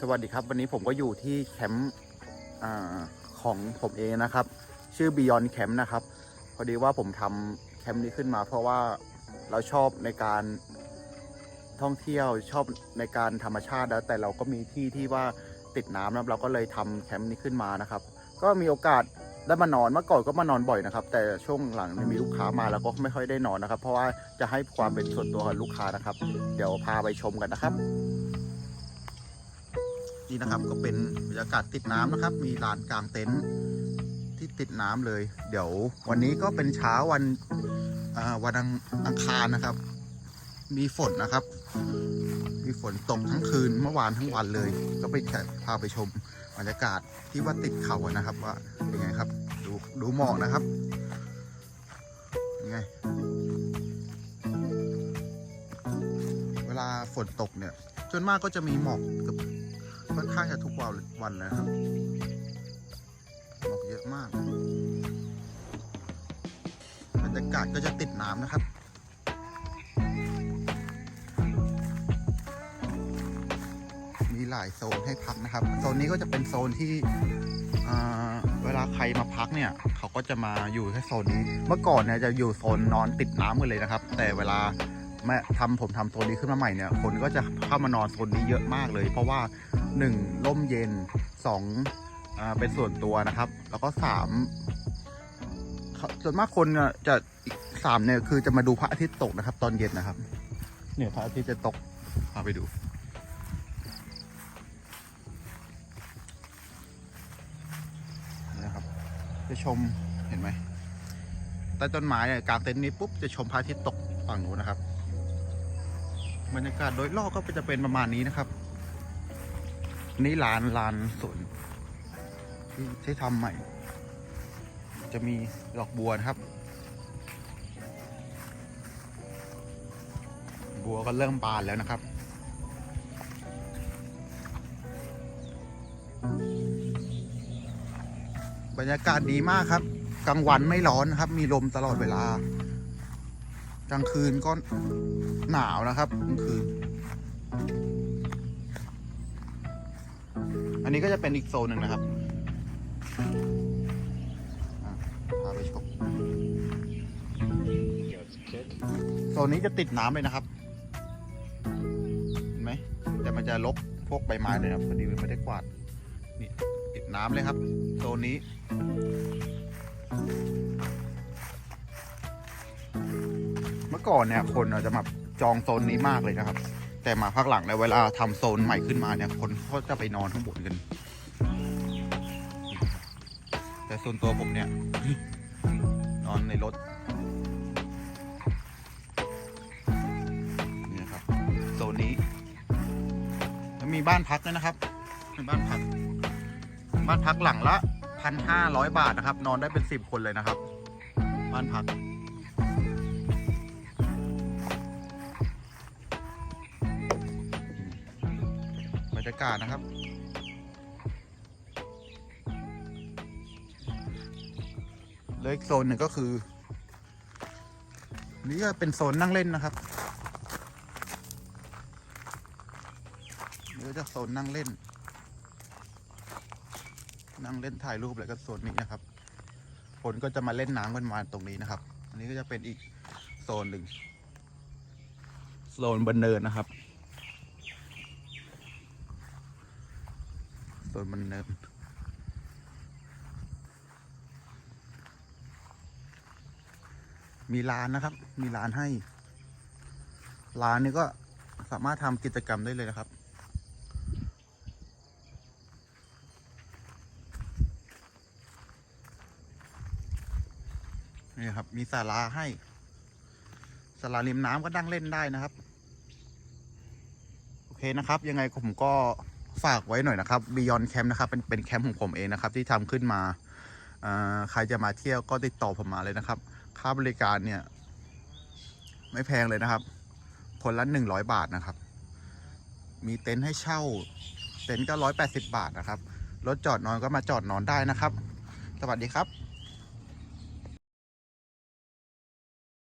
สวัสดีครับ วันนี้ผมก็อยู่ที่แคมป์ของผมเองนะครับ ชื่อ Beyond Camp นะครับ พอดีว่าผมทำแคมป์นี้ขึ้นมา เพราะว่าเราชอบในการท่องเที่ยวชอบในการธรรมชาติแล้ว แต่เราก็มีที่ที่ว่าติดน้ำนะครับเราก็เลยทำแคมป์นี้ขึ้นมานะครับ ก็มีโอกาสได้มานอนเมื่อก่อนก็มานอนบ่อยนะครับ แต่ช่วงหลังมีลูกค้ามาแล้วก็ไม่ค่อยได้นอนนะครับ เพราะว่าจะให้ความเป็นส่วนตัวกับลูกค้านะครับ เดี๋ยวพาไปชมกันนะครับ นี่นะครับก็เป็นบรรยากาศติดน้ำนะครับ มีลานกลางเต็นท์ที่ติดน้ำเลย เดี๋ยววันนี้ก็เป็นเช้าวันวันอังคารนะครับ มีฝนนะครับ มีฝนตกทั้งคืนเมื่อวานทั้งวันเลย ก็ไปพาไปชมบรรยากาศที่ว่าติดเขานะครับว่าเป็นไงครับ ดูดูหมอกนะครับยังไงเวลาฝนตกเนี่ยจนมากก็จะมีหมอกเกับ ค่อนข้างจะทุกวันวันนะครับหมอกเยอะมากบรรยากาศก็จะติดน้ำนะครับมีหลายโซนให้พักนะครับ โซนนี้ก็จะเป็นโซนที่เวลาใครมาพักเนี่ย เขาก็จะมาอยู่แค่โซนนี้ เมื่อก่อนเนี่ยจะอยู่โซนนอนติดน้ำกันเลยนะครับ แต่เวลา ม่ทำผมทำโซนนี้ขึ้นมาใหม่เนี่ย คนก็จะเข้ามานอนโซนนี้เยอะมากเลย เพราะว่าหนึ่งร่มเย็นสองอ่าเป็นส่วนตัวนะครับ แล้วก็สามส่วนมากคนจะอีกสามเนี่ยคือจะมาดูพระอาทิตย์ตกนะครับ ตอนเย็นนะครับ เนี่ยพระอาทิตย์จะตกพาไปดูนะครับ จะชมเห็นไหมใต้ต้นไม้เนี่ยกลางเต็นท์นี้ปุ๊บจะชมพระอาทิตย์ตกฝั่งนู้นนะครับ บรรยากาศโดยรอบก็จะเป็นประมาณนี้นะครับนี่ลานลานสวนที่ที่ทำใหม่ จะมีดอกบัวนะครับ บัวก็เริ่มบานแล้วนะครับบรรยากาศดีมากครับ กลางวันไม่ร้อนครับ มีลมตลอดเวลา กลางคืนก็หนาวนะครับกลางคืน อันนี้ก็จะเป็นอีกโซนหนึ่งนะครับพาไปชมโซนนี้จะติดน้ำเลยนะครับเห็นไหมแต่มันจะลบพวกใบไม้เลยครับพอดีมันไม่ได้กวาดนี่ติดน้ำเลยครับ โซนนี้ เมื่อก่อนเนี่ยคนจะมาจองโซนนี้มากเลยนะครับ แต่มาพักหลังเนี่ยเวลาทำโซนใหม่ขึ้นมาเนี่ยคนเขาจะไปนอนข้างบนกัน แต่ส่วนตัวผมเนี่ย นอนในรถนี่นะครับโซนนี้แล้วมีบ้านพักด้วยนะครับมีบ้านพัก บ้านพักหลังละพันห้าร้อยบาทนะครับ นอนได้เป็นสิบคนเลยนะครับ บ้านพัก รยากาศนะครับแล้วอีกโซนหนึ่งก็คือ นี่ก็เป็นโซนนั่งเล่นนะครับนี่ก็จะโซนนั่งเล่น นั่งเล่นถ่ายรูปอะไรก็โซนนี้นะครับ คนก็จะมาเล่นน้ำกันมาตรงนี้นะครับ อันนี้ก็จะเป็นอีกโซนหนึ่งโซนบนเนินนะครับ โซนบนเนินมีร้านนะครับ มีร้านให้ร้านนี้ก็สามารถทำกิจกรรมได้เลยนะครับ นี่ครับ มีศาลาให้ศาลาริมน้ำก็นั่งเล่นได้นะครับ โอเคนะครับ ยังไงผมก็ ฝากไว้หน่อยนะครับ Beyond Camp นะครับ เป็นเป็นแคมป์ของผมเองนะครับ ที่ทำขึ้นมาอ่าใครจะมาเที่ยวก็ติดต่อผมมาเลยนะครับ ค่าบริการเนี่ย ไม่แพงเลยนะครับ คนละหนึ่งร้อยบาทนะครับ มีเต็นท์ให้เช่า เต็นท์ก็ร้อยแปดสิบบาทนะครับรถจอดนอนก็มาจอดนอนได้นะครับ สวัสดีครับ